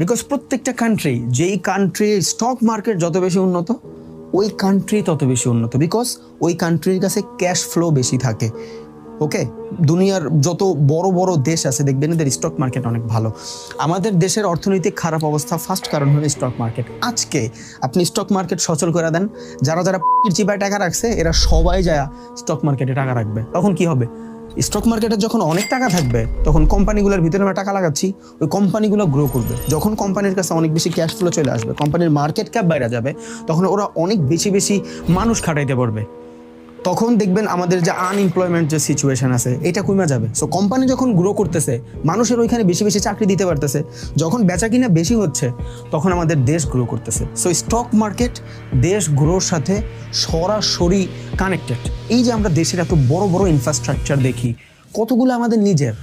Because প্রত্যেকটা country যেই country stock market যত বেশি উন্নত, ওই কান্ট্রি তত বেশি উন্নত। বিকজ ওই কান্ট্রির কাছে ক্যাশ ফ্লো বেশি থাকে। ওকে দুনিয়ার যত বড় বড় দেশ আছে, দেখবেন এদের স্টক মার্কেট অনেক ভালো। আমাদের দেশের অর্থনৈতিক খারাপ অবস্থা ফার্স্ট কারণ হলো স্টক মার্কেট আজকে আপনি স্টক মার্কেট সচল করে দেন, যারা যারা চিপায় টাকা রাখছে, এরা সবাই যায় স্টক মার্কেটে টাকা রাখবে। তখন কি হবে? স্টক মার্কেটে যখন অনেক টাকা থাকবে, তখন কোম্পানিগুলোর ভিতরে আমরা টাকা লাগাচ্ছি, ওই কোম্পানিগুলো গ্রো করবে। যখন কোম্পানির কাছে অনেক বেশি ক্যাশ ফ্লো চলে আসবে, কোম্পানির মার্কেট ক্যাপ বাইরে যাবে, তখন ওরা অনেক বেশি বেশি মানুষ খাটাইতে পারবে। তখন দেখবেন আমাদের যে আনএমপ্লয়মেন্ট যে সিচুয়েশন আছে, এটা কমে যাবে। সো কোম্পানি যখন গ্রো করতেছে, মানুষের ওইখানে বেশি বেশি চাকরি দিতে পারতেছে। যখন বেচা কিনা বেশি হচ্ছে, তখন আমাদের দেশ গ্রো করতেছে। সো স্টক মার্কেট দেশ গ্রোর সাথে সরাসরি কানেক্টেড এই যে আমরা দেশের এত বড় বড় ইনফ্রাস্ট্রাকচার দেখি, কতগুলো আমাদের নিজের।